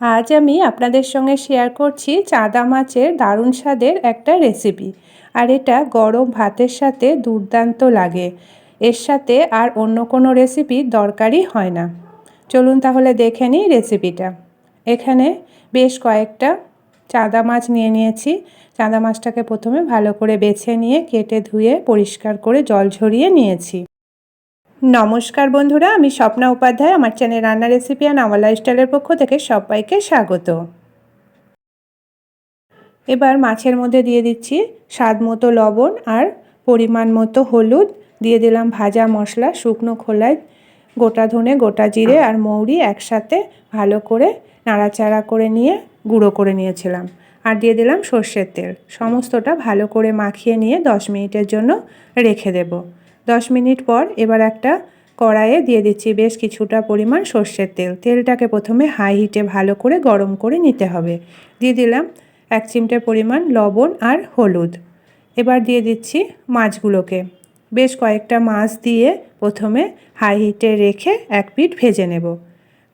আজ আমি আপনাদের সঙ্গে শেয়ার করছি চাঁদা মাছের দারুণ স্বাদের একটা রেসিপি আর এটা গরম ভাতের সাথে দুর্দান্ত লাগে। এর সাথে আর অন্য কোনো রেসিপি দরকারই হয় না। চলুন তাহলে দেখে নিই রেসিপিটা এখানে বেশ কয়েকটা চাঁদা মাছ নিয়ে নিয়েছি। চাঁদা মাছটাকে প্রথমে ভালো করে বেছে নিয়ে, কেটে ধুয়ে, পরিষ্কার করে জল ঝরিয়ে নিয়েছি। নমস্কার বন্ধুরা, আমি স্বপ্না উপাধ্যায়, আমার চ্যানেল রান্না রেসিপি আর আমার লাইফস্টাইলের পক্ষ থেকে সবাইকে স্বাগত। এবার মাছের মধ্যে দিয়ে দিচ্ছি স্বাদ মতো লবণ আর পরিমাণ মতো হলুদ। দিয়ে দিলাম ভাজা মশলা, শুকনো খোলায়, গোটা ধনে, গোটা জিরে আর মৌরি একসাথে ভালো করে নাড়াচাড়া করে নিয়ে গুঁড়ো করে নিয়েছিলাম। আর দিয়ে দিলাম সর্ষের তেল। সমস্তটা ভালো করে মাখিয়ে নিয়ে দশ মিনিটের জন্য রেখে দেবো। দশ মিনিট পর এবার একটা কড়াইয়ে দিয়ে দিচ্ছি বেশ কিছুটা পরিমাণ সর্ষের তেল। তেলটাকে প্রথমে হাই হিটে ভালো করে গরম করে নিতে হবে। দিয়ে দিলাম এক চিমটে পরিমাণ লবণ আর হলুদ। এবার দিয়ে দিচ্ছি মাছগুলোকে। বেশ কয়েকটা মাছ দিয়ে প্রথমে হাই হিটে রেখে এক পিঠ ভেজে নেব।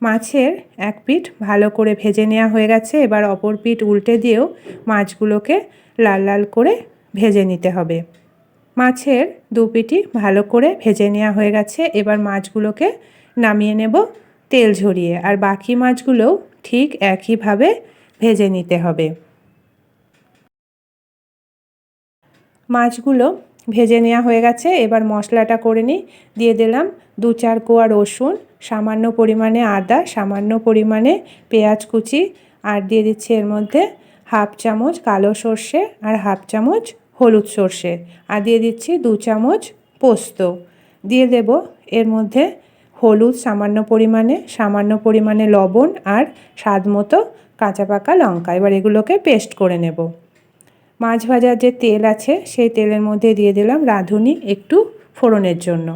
মাছের এক পিঠ ভালো করে ভেজে নেওয়া হয়ে গেছে। এবার অপর পিঠ উল্টে দিয়েও মাছগুলোকে লাল লাল করে ভেজে নিতে হবে। মাছের দু পিটি ভালো করে ভেজে নেওয়া হয়ে গেছে। এবার মাছগুলোকে নামিয়ে নেব তেল ঝরিয়ে। আর বাকি মাছগুলোও ঠিক একইভাবে ভেজে নিতে হবে। মাছগুলো ভেজে নেওয়া হয়ে গেছে। এবার মশলাটা করে নিই। দিয়ে দিলাম দু চার কোয়া রসুন, সামান্য পরিমাণে আদা, সামান্য পরিমাণে পেঁয়াজ কুচি, আর দিয়ে দিচ্ছি এর মধ্যে হাফ চামচ কালো সর্ষে আর হাফ চামচ হলুদ সর্ষে আর দিয়ে দিচ্ছি দু চামচ পোস্ত। দিয়ে দেব এর মধ্যে হলুদ সামান্য পরিমাণে সামান্য পরিমাণে লবণ আর স্বাদ মতো কাঁচা পাকা লঙ্কা। এবার এগুলোকে পেস্ট করে নেব। মাছ ভাজার যে তেল আছে, সেই তেলের মধ্যে দিয়ে দিলাম রাঁধুনি একটু ফোড়নের জন্য।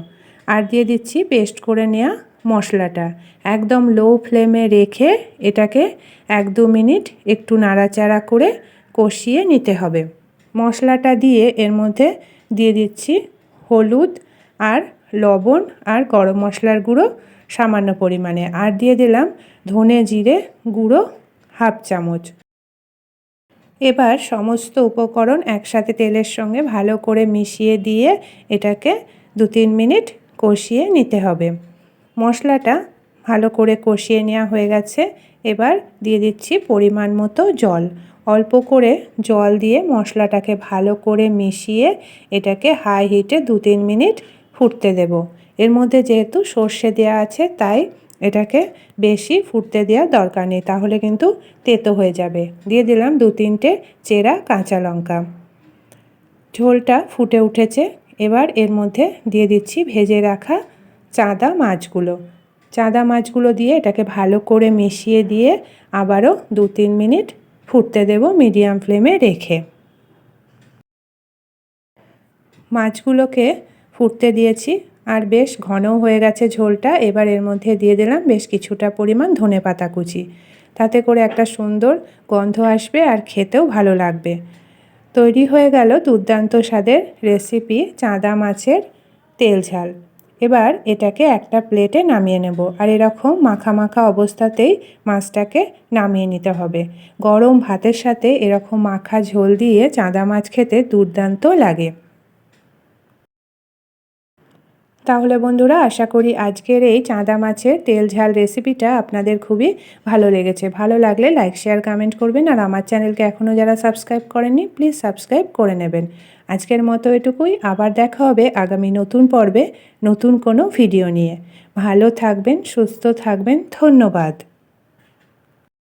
আর দিয়ে দিচ্ছি পেস্ট করে নেওয়া মশলাটা। একদম লো ফ্লেমে রেখে এটাকে এক দু মিনিট একটু নাড়াচাড়া করে কষিয়ে নিতে হবে। মশলাটা দিয়ে এর মধ্যে দিয়ে দিচ্ছি হলুদ আর লবণ আর গরম মশলার গুঁড়ো সামান্য পরিমাণে। আর দিয়ে দিলাম ধনে জিরে গুঁড়ো হাফ চামচ। এবার সমস্ত উপকরণ একসাথে তেলের সঙ্গে ভালো করে মিশিয়ে দিয়ে এটাকে দু তিন মিনিট কষিয়ে নিতে হবে। মশলাটা ভালো করে কষিয়ে নেওয়া হয়ে গেছে। এবার দিয়ে দিচ্ছি পরিমাণ মতো জল। অল্প করে জল দিয়ে মশলাটাকে ভালো করে মিশিয়ে এটাকে হাই হিটে দু তিন মিনিট ফুটতে দেব। এর মধ্যে যেহেতু সর্ষে দেওয়া আছে, তাই এটাকে বেশি ফুটতে দেওয়ার দরকার নেই, তাহলে কিন্তু তেতো হয়ে যাবে। দিয়ে দিলাম দু তিনটে চেরা কাঁচা লঙ্কা। ঝোলটা ফুটে উঠেছে, এবার এর মধ্যে দিয়ে দিচ্ছি ভেজে রাখা চাঁদা মাছগুলো। চাঁদা মাছগুলো দিয়ে এটাকে ভালো করে মিশিয়ে দিয়ে আবারও দু তিন মিনিট ফুটতে দেব মিডিয়াম ফ্লেমে রেখে। মাছগুলোকে ফুটতে দিয়েছি, আর বেশ ঘনও হয়ে গেছে ঝোলটা। এবার এর মধ্যে দিয়ে দিলাম বেশ কিছুটা পরিমাণ ধনে পাতা কুচি। তাতে করে একটা সুন্দর গন্ধ আসবে আর খেতেও ভালো লাগবে। তৈরি হয়ে গেল দুর্দান্ত স্বাদের রেসিপি চাঁদা মাছের তেল ঝাল। এবার এটাকে একটা প্লেটে নামিয়ে নেব। আর এরকম মাখা মাখা অবস্থাতেই মাছটাকে নামিয়ে নিতে হবে। গরম ভাতের সাথে এরকম মাখা ঝোল দিয়ে চাঁদা মাছ খেতে দুর্দান্ত লাগে। তাহলে বন্ধুরা আশা করি আজকের এই চাঁদা মাছের তেল ঝাল রেসিপিটা আপনাদের খুবই ভালো লেগেছে। ভালো লাগলে লাইক, শেয়ার, কমেন্ট করবেন আর আমার চ্যানেলকে এখনও যারা সাবস্ক্রাইব করেননি, প্লিজ সাবস্ক্রাইব করে নেবেন। আজকের মতো এটুকুই, আবার দেখা হবে আগামী নতুন পর্বে নতুন কোনো ভিডিও নিয়ে। ভালো থাকবেন, সুস্থ থাকবেন, ধন্যবাদ।